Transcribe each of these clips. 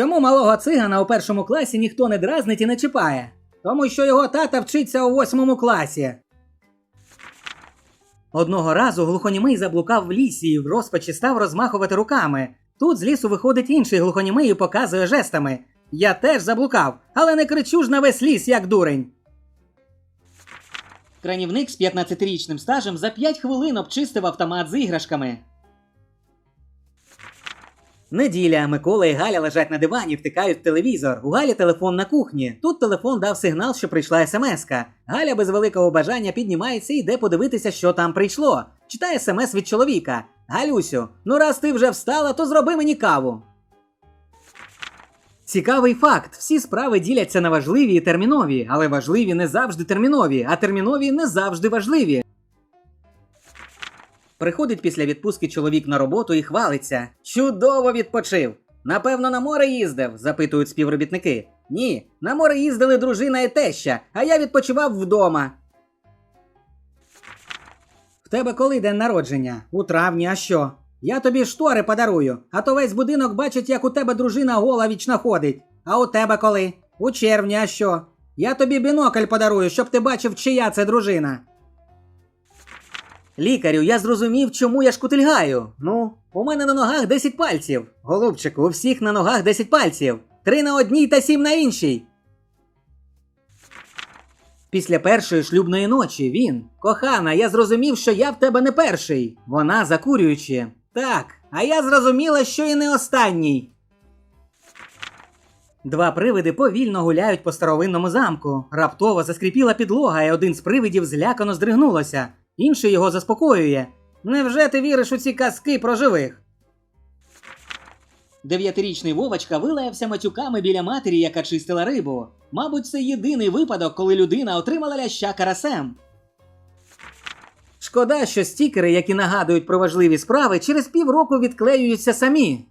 Чому малого цигана у першому класі ніхто не дразнить і не чіпає? Тому що його тата вчиться у восьмому класі. Одного разу глухонімий заблукав в лісі і в розпачі став розмахувати руками. Тут з лісу виходить інший глухонімий і показує жестами. Я теж заблукав, але не кричу ж на весь ліс, як дурень. Кранівник з 15-річним стажем за 5 хвилин обчистив автомат з іграшками. Неділя Микола і Галя лежать на дивані, втикають в телевізор. У Галі телефон на кухні. Тут телефон дав сигнал, що прийшла смска. Галя без великого бажання піднімається і йде подивитися, що там прийшло. Читає смс від чоловіка. Галюсю, ну раз ти вже встала, то зроби мені каву. Цікавий факт: всі справи діляться на важливі і термінові, але важливі не завжди термінові, а термінові не завжди важливі. Приходить після відпустки чоловік на роботу і хвалиться. Чудово відпочив. Напевно, на море їздив, запитують співробітники. Ні, на море їздили дружина і теща, а я відпочивав вдома. В тебе коли день народження? У травні, а що? Я тобі штори подарую, а то весь будинок бачить, як у тебе дружина гола вічно ходить. А у тебе коли? У червні, а що? Я тобі бінокль подарую, щоб ти бачив, чия це дружина. Лікарю, я зрозумів, чому я шкутильгаю. Ну, у мене на ногах 10 пальців. Голубчику, у всіх на ногах 10 пальців. Три на одній та сім на іншій. Після першої шлюбної ночі він. Кохана, я зрозумів, що я в тебе не перший. Вона закурюючи. Так, а я зрозуміла, що і не останній. Два привиди повільно гуляють по старовинному замку. Раптово заскріпіла підлога, і один з привидів злякано здригнулося. Інший його заспокоює. Невже ти віриш у ці казки про живих? Дев'ятирічний Вовочка вилаявся матюками біля матері, яка чистила рибу. Мабуть, це єдиний випадок, коли людина отримала ляща карасем. Шкода, що стікери, які нагадують про важливі справи, через півроку відклеюються самі.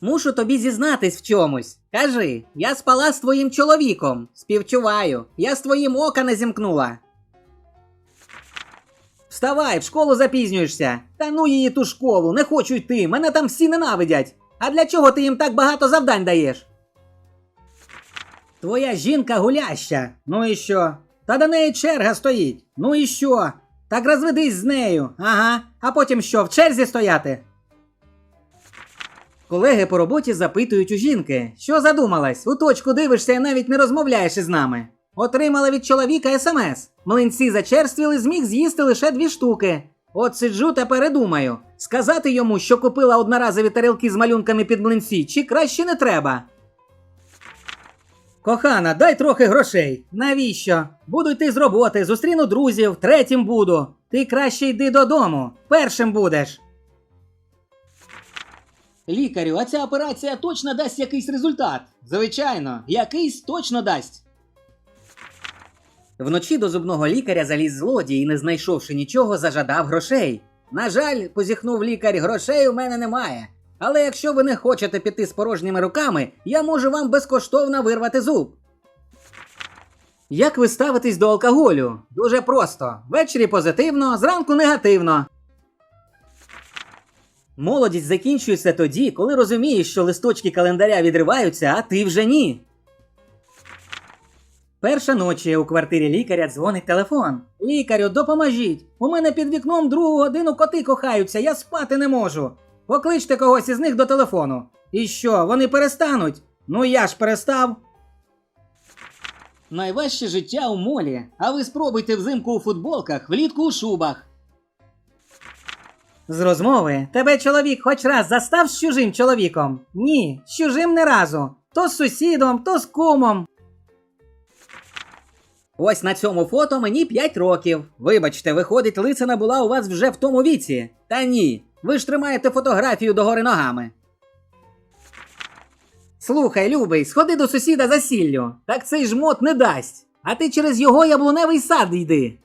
Мушу тобі зізнатись в чомусь. Кажи, я спала з твоїм чоловіком. Співчуваю, я з твоїм ока не зімкнула. Вставай, в школу запізнюєшся. Та ну її ту школу, не хочу йти, мене там всі ненавидять. А для чого ти їм так багато завдань даєш? Твоя жінка гуляща. Ну і що? Та до неї черга стоїть. Ну і що? Так розведись з нею. Ага. А потім що, в черзі стояти? Колеги по роботі запитують у жінки, що задумалась, у точку дивишся і навіть не розмовляєш із нами. Отримала від чоловіка смс. Млинці зачерствіли, зміг з'їсти лише дві штуки. От сиджу та передумаю. Сказати йому, що купила одноразові тарілки з малюнками під млинці, чи краще не треба. Кохана, дай трохи грошей. Навіщо? Буду йти з роботи, зустріну друзів, третім буду. Ти краще йди додому. Першим будеш. Лікарю, а ця операція точно дасть якийсь результат. Звичайно, якийсь точно дасть. Вночі до зубного лікаря заліз злодій і, не знайшовши нічого, зажадав грошей. На жаль, позіхнув лікар, грошей у мене немає. Але якщо ви не хочете піти з порожніми руками, я можу вам безкоштовно вирвати зуб. Як ви ставитесь до алкоголю? Дуже просто. Ввечері позитивно, зранку негативно. Молодість закінчується тоді, коли розумієш, що листочки календаря відриваються, а ти вже ні. Перша ночі у квартирі лікаря дзвонить телефон. Лікарю, допоможіть! У мене під вікном другу годину коти кохаються, я спати не можу. Покличте когось із них до телефону. І що, вони перестануть? Ну я ж перестав. Найважче життя у молі, а ви спробуйте взимку у футболках, влітку у шубах. З розмови тебе чоловік хоч раз застав з чужим чоловіком? Ні, з чужим не разу. То з сусідом, то з кумом. Ось на цьому фото мені 5 років. Вибачте, виходить, лицина була у вас вже в тому віці. Та ні, ви ж тримаєте фотографію догори ногами. Слухай, любий, сходи до сусіда за сіллю. Так цей жмот не дасть. А ти через його яблуневий сад йди.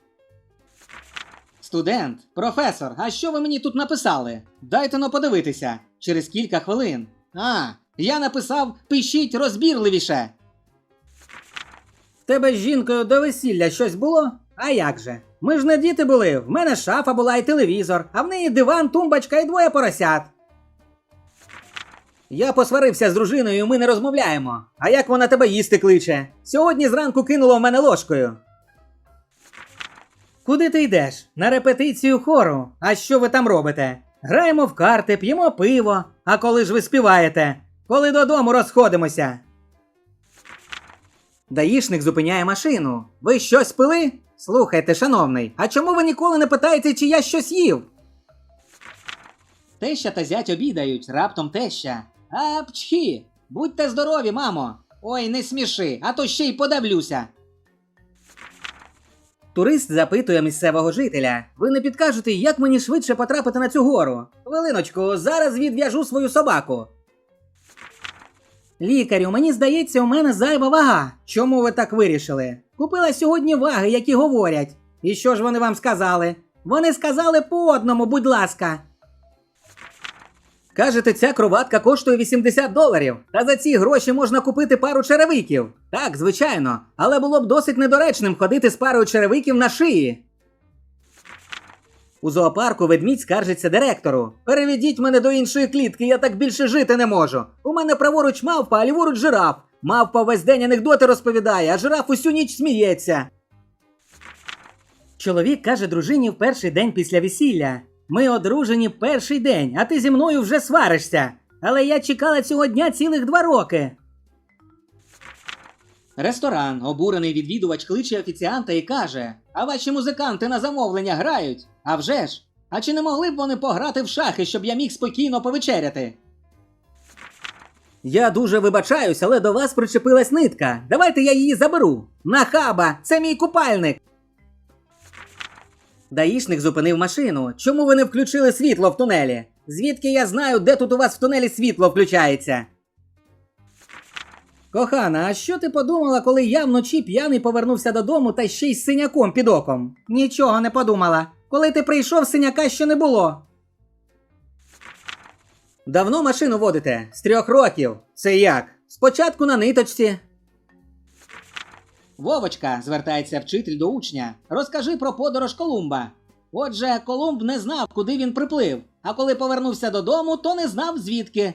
Студент, професор, а що ви мені тут написали? Дайте но подивитися. Через кілька хвилин. А, я написав пишіть розбірливіше. Тебе з жінкою до весілля щось було? А як же? Ми ж не діти були. В мене шафа була і телевізор, а в неї диван, тумбочка і двоє поросят. Я посварився з дружиною, ми не розмовляємо. А як вона тебе їсти кличе? Сьогодні зранку кинула в мене ложкою. Куди ти йдеш? На репетицію хору. А що ви там робите? Граємо в карти, п'ємо пиво. А коли ж ви співаєте? Коли додому розходимося. Даїшник зупиняє машину. Ви щось пили? Слухайте, шановний, а чому ви ніколи не питаєте, чи я щось їв? Теща та зять обідають, раптом теща. Апчхі! Будьте здорові, мамо! Ой, не сміши, а то ще й подавлюся. Турист запитує місцевого жителя: Ви не підкажете, як мені швидше потрапити на цю гору? Хвилиночку, зараз відв'яжу свою собаку. Лікарю, мені здається, у мене зайва вага. Чому ви так вирішили? Купила сьогодні ваги, які говорять. І що ж вони вам сказали? Вони сказали по одному, будь ласка. Кажете, ця кроватка коштує 80 доларів, та за ці гроші можна купити пару черевиків. Так, звичайно, але було б досить недоречним ходити з парою черевиків на шиї. У зоопарку ведмідь скаржиться директору. Переведіть мене до іншої клітки, я так більше жити не можу. У мене праворуч мавпа, а ліворуч жираф. Мавпа весь день анекдоти розповідає, а жираф усю ніч сміється. Чоловік каже дружині в перший день після весілля: Ми одружені перший день, а ти зі мною вже сваришся. Але я чекала цього дня цілих два роки. Ресторан, обурений відвідувач кличе офіціанта і каже: А ваші музиканти на замовлення грають? А вже ж? А чи не могли б вони пограти в шахи, щоб я міг спокійно повечеряти? Я дуже вибачаюсь, але до вас причепилась нитка. Давайте я її заберу. Нахаба, це мій купальник. Даїшник зупинив машину. Чому ви не включили світло в тунелі? Звідки я знаю, де тут у вас в тунелі світло включається? Кохана, а що ти подумала, коли я вночі п'яний повернувся додому та ще й з синяком під оком? Нічого не подумала. Коли ти прийшов, синяка ще не було. Давно машину водите? З трьох років. Це як? Спочатку на ниточці. Вовочка, звертається вчитель до учня. Розкажи про подорож Колумба. Отже, Колумб не знав, куди він приплив, а коли повернувся додому, то не знав звідки.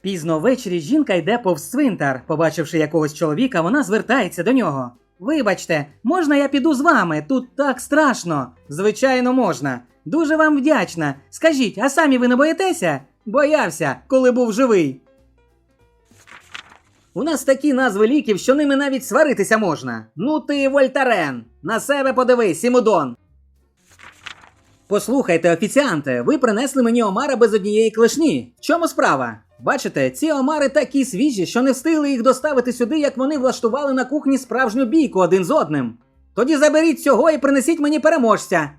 Пізно ввечері жінка йде повз цвинтар. Побачивши якогось чоловіка, вона звертається до нього. Вибачте, можна я піду з вами? Тут так страшно. Звичайно, можна. Дуже вам вдячна. Скажіть, а самі ви не боїтеся? Боявся, коли був живий. У нас такі назви ліків, що ними навіть сваритися можна. Ну ти Вольтарен. На себе подивись, Сімудон. Послухайте, офіціанте, ви принесли мені омара без однієї клешні. В чому справа? Бачите, ці омари такі свіжі, що не встигли їх доставити сюди, як вони влаштували на кухні справжню бійку один з одним. Тоді заберіть цього і принесіть мені переможця.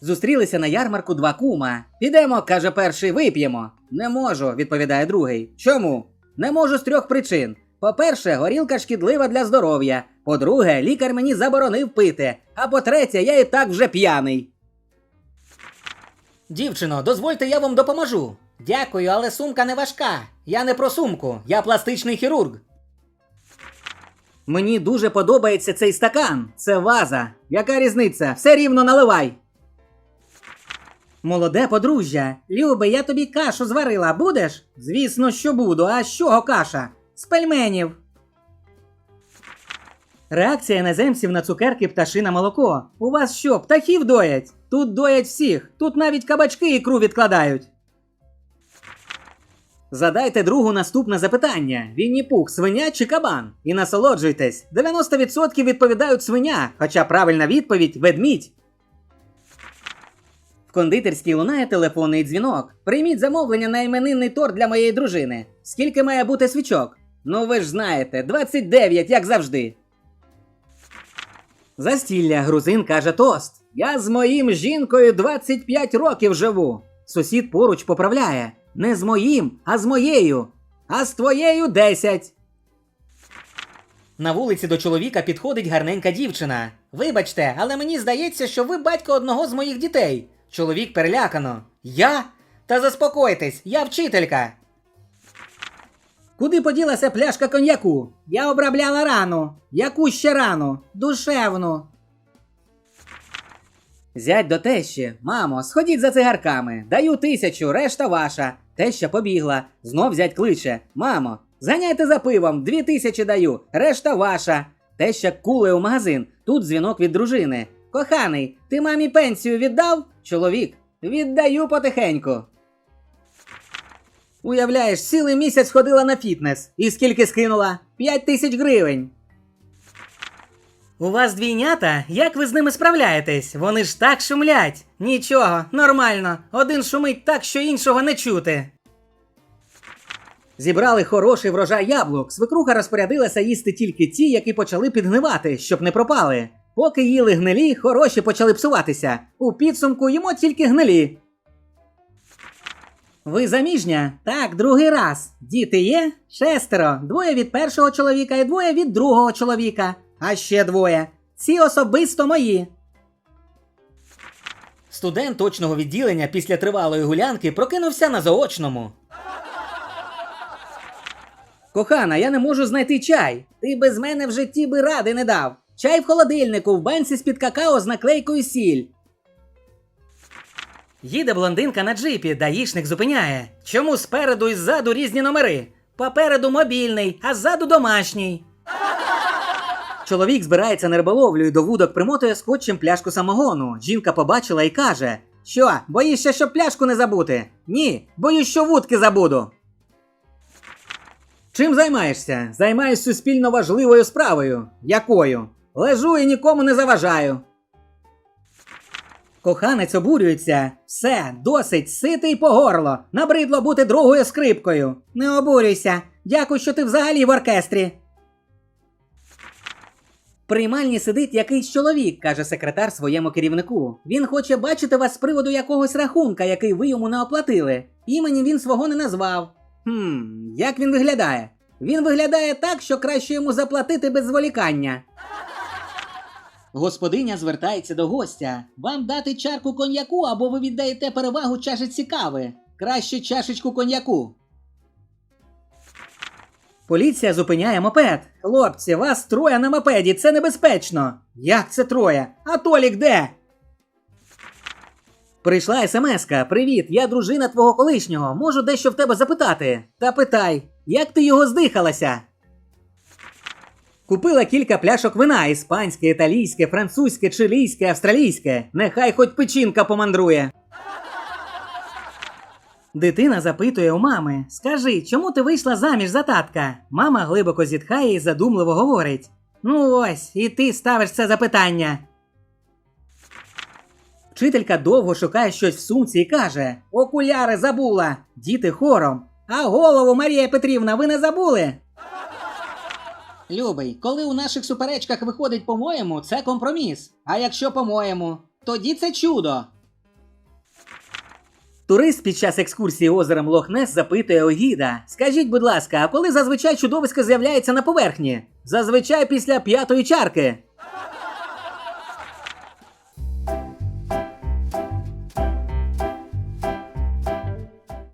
Зустрілися на ярмарку два кума. Підемо, каже перший, вип'ємо. Не можу, відповідає другий. Чому? Не можу з трьох причин. По-перше, горілка шкідлива для здоров'я. По-друге, лікар мені заборонив пити. А по-третє, я і так вже п'яний. Дівчино, дозвольте, я вам допоможу. Дякую, але сумка не важка. Я не про сумку, я пластичний хірург. Мені дуже подобається цей стакан. Це ваза. Яка різниця? Все рівно наливай. Молоде подружжя. Любе, я тобі кашу зварила, будеш? Звісно, що буду. А з чого каша? З пельменів. Реакція іноземців на цукерки пташине молоко. У вас що, птахів доять? Тут доять всіх. Тут навіть кабачки ікру відкладають. Задайте другу наступне запитання: Вінні Пух, свиня чи кабан? І насолоджуйтесь. 90% відповідають свиня, хоча правильна відповідь ведмідь. В кондитерській лунає телефонний дзвінок. Прийміть замовлення на іменинний торт для моєї дружини. Скільки має бути свічок? Ну ви ж знаєте, 29, як завжди. Застілля грузин каже тост. Я з моїм жінкою 25 років живу. Сусід поруч поправляє. Не з моїм, а з моєю. А з твоєю 10. На вулиці до чоловіка підходить гарненька дівчина. Вибачте, але мені здається, що ви батько одного з моїх дітей. Чоловік перелякано. Я? Та заспокойтесь, я вчителька. Куди поділася пляшка коньяку? Я обробляла рану. Яку ще рану? Душевну. Зять до тещі, мамо, сходіть за цигарками, даю тисячу, решта ваша. Теща побігла, знов зять кличе. Мамо, зганяйте за пивом, дві тисячі даю, решта ваша. Теща куле у магазин, тут дзвінок від дружини. Коханий, ти мамі пенсію віддав? Чоловік, віддаю потихеньку. Уявляєш, цілий місяць ходила на фітнес. І скільки скинула? П'ять тисяч гривень. У вас двійнята? Як ви з ними справляєтесь? Вони ж так шумлять. Нічого, нормально. Один шумить так, що іншого не чути. Зібрали хороший врожай яблук. Свекруха розпорядилася їсти тільки ті, які почали підгнивати, щоб не пропали. Поки їли гнилі, хороші почали псуватися. У підсумку їмо тільки гнилі. Ви заміжня? Так, другий раз. Діти є? Шестеро. Двоє від першого чоловіка і двоє від другого чоловіка. А ще двоє. Ці особисто мої. Студент точного відділення після тривалої гулянки прокинувся на заочному. Кохана, я не можу знайти чай. Ти без мене в житті би ради не дав. Чай в холодильнику, в банці з-під какао з наклейкою сіль. Їде блондинка на джипі, даїшник зупиняє. Чому спереду і ззаду різні номери? Попереду мобільний, а ззаду домашній. Чоловік збирається на риболовлю і до вудок примотує скотчем пляшку самогону. Жінка побачила і каже: Що, боїшся, щоб пляшку не забути? Ні, боюсь, що вудки забуду. Чим займаєшся? Займаюсь суспільно важливою справою. Якою? Лежу і нікому не заважаю. Коханець обурюється. Все, досить, ситий по горло. Набридло бути другою скрипкою. Не обурюйся. Дякую, що ти взагалі в оркестрі. Приймальні сидить якийсь чоловік, каже секретар своєму керівнику. Він хоче бачити вас з приводу якогось рахунка, який ви йому не оплатили. Імені він свого не назвав. Хм, як він виглядає? Він виглядає так, що краще йому заплатити без зволікання. Господиня звертається до гостя. Вам дати чарку коньяку або ви віддаєте перевагу чашечці кави. Краще чашечку коньяку. Поліція зупиняє мопед. Хлопці, вас троє на мопеді, це небезпечно. Як це троє? А Толік де? Прийшла смска. Привіт, я дружина твого колишнього. Можу дещо в тебе запитати. Та питай, як ти його здихалася? Купила кілька пляшок вина іспанське, італійське, французьке, чилійське, австралійське. Нехай хоч печінка помандрує. Дитина запитує у мами: Скажи, чому ти вийшла заміж за татка? Мама глибоко зітхає і задумливо говорить: Ну ось, і ти ставиш це запитання. Вчителька довго шукає щось в сумці і каже: Окуляри забула! Діти хором. А голову, Марія Петрівна, ви не забули? Любий, коли у наших суперечках виходить по-моєму, це компроміс. А якщо по-моєму, тоді це чудо. Турист під час екскурсії озером Лохнес запитує у гіда: Скажіть, будь ласка, а коли зазвичай чудовисько з'являється на поверхні? Зазвичай після п'ятої чарки.